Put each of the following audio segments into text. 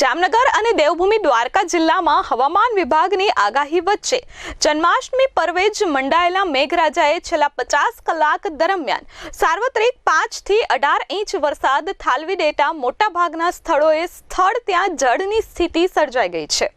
જામનગર અને દેવભૂમિ દ્વારકા જિલ્લામાં હવામાન વિભાગની આગાહી વચ્ચે જન્માષ્ટમી પર્વે જ મંડાયેલા મેઘરાજાએ છેલ્લા પચાસ કલાક દરમિયાન સાર્વત્રિક પાંચથી અઢાર ઇંચ વરસાદ થાલવી દેતા મોટાભાગના સ્થળોએ સ્થળ ત્યાં જળની સ્થિતિ સર્જાઈ ગઈ છે.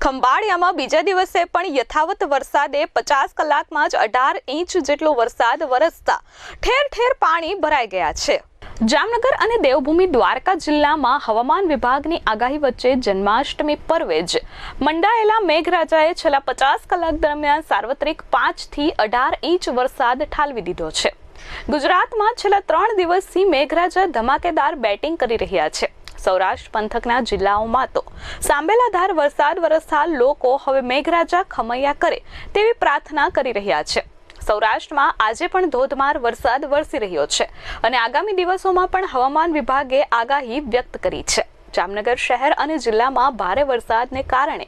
ખંભાળિયામાં બીજા દિવસે પણ યથાવત વરસાદે પચાસ કલાકમાં જ અઢાર ઇંચ જેટલો વરસાદ વરસતા ઠેર ઠેર પાણી ભરાઈ ગયા છે. જામનગર અને દેવભૂમિ દ્વારકા જિલ્લામાં હવામાન વિભાગની આગાહી વચ્ચે જન્માષ્ટમી પર્વે જ મંડાયેલા મેઘરાજાએ છેલ્લા પચાસ કલાક દરમિયાન સાર્વત્રિક પાંચથી અઢાર ઇંચ વરસાદ ઠાલવી દીધો છે. ગુજરાતમાં છેલ્લા ત્રણ દિવસથી મેઘરાજા ધમાકેદાર બેટિંગ કરી રહ્યા છે. સૌરાષ્ટ્ર પંથકના જિલ્લાઓમાં તો સાંબેલાધાર વરસાદ વરસતા લોકો હવે મેઘરાજા ખમૈયા કરે તેવી પ્રાર્થના કરી રહ્યા છે. સૌરાષ્ટ્રમાં આજે પણ ધોધમાર વરસાદ વરસી રહ્યો છે અને આગામી દિવસોમાં પણ હવામાન વિભાગે આગાહી વ્યક્ત કરી છે. જામનગર શહેર અને જિલ્લામાં ભારે વરસાદને કારણે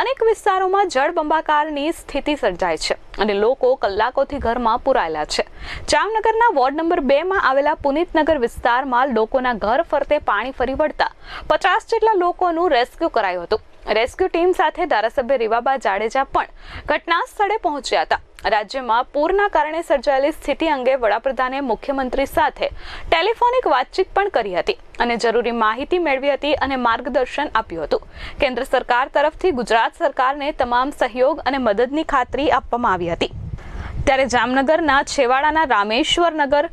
અનેક વિસ્તારોમાં જળબંબાકારની સ્થિતિ સર્જાય છે અને લોકો કલાકોથી ઘરમાં પુરાયેલા છે. જામનગરના વોર્ડ નંબર બે માં આવેલા પુનિતનગર વિસ્તારમાં લોકોના ઘર ફરતે પાણી ફરી વળતા પચાસ જેટલા લોકોનું રેસ્ક્યુ કરાયું હતું. રેસ્ક્યુ ટીમ સાથે ધારાસભ્ય રીવાબા જાડેજા પણ ઘટના સ્થળે પહોંચ્યા હતા. રાજ્યમાં પૂરના કારણે સર્જાયેલી સ્થિતિ અંગે વડાપ્રધાને મુખ્યમંત્રી સાથે ટેલિફોનિક વાતચીત પણ કરી હતી અને જરૂરી માહિતી મેળવી હતી અને માર્ગદર્શન આપ્યું હતું. કેન્દ્ર સરકાર તરફથી ગુજરાત સરકારને તમામ સહયોગ અને મદદની ખાતરી આપવામાં આવી હતી. ત્યારે જામનગરના છેવાડાના રામેશ્વર નગર,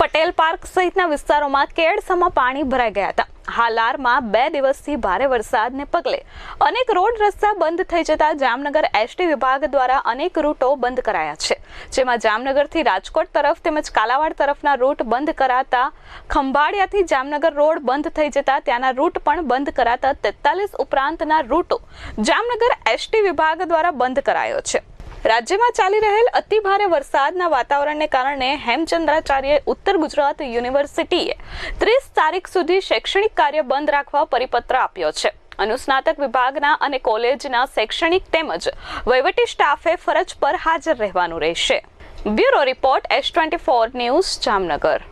પટેલ પાર્ક સહિતના વિસ્તારોમાં કેળસમાં પાણી ભરાઈ ગયા હતા. હાલારમાં બે દિવસથી ભારે વરસાદને પગલે અનેક રોડ રસ્તા બંધ થઈ જતા જામનગર એસટી વિભાગ દ્વારા અનેક રૂટો બંધ કરાયા છે. જેમાં જામનગરથી રાજકોટ તરફ તેમજ કાલાવાડ તરફના રૂટ બંધ કરાતા ખંભાળિયાથી જામનગર રોડ બંધ થઈ જતા ત્યાંના રૂટ પણ બંધ કરાતા તેતાલીસ ઉપરાંતના રૂટો જામનગર એસટી વિભાગ દ્વારા બંધ કરાયો છે. રાજ્યમાં ચાલી રહેલ અતિ ભારે વરસાદના વાતાવરણને કારણે હેમચંદ્રાચાર્ય ઉત્તર ગુજરાત યુનિવર્સિટીએ ત્રીસ તારીખ સુધી શૈક્ષણિક કાર્ય બંધ રાખવા પરિપત્ર આપ્યો છે. અનુસ્નાતક વિભાગના અને કોલેજના શૈક્ષણિક તેમજ વહીવટી સ્ટાફે ફરજ પર હાજર રહેવાનું રહેશે. Bureau report S twenty four news Jamnagar.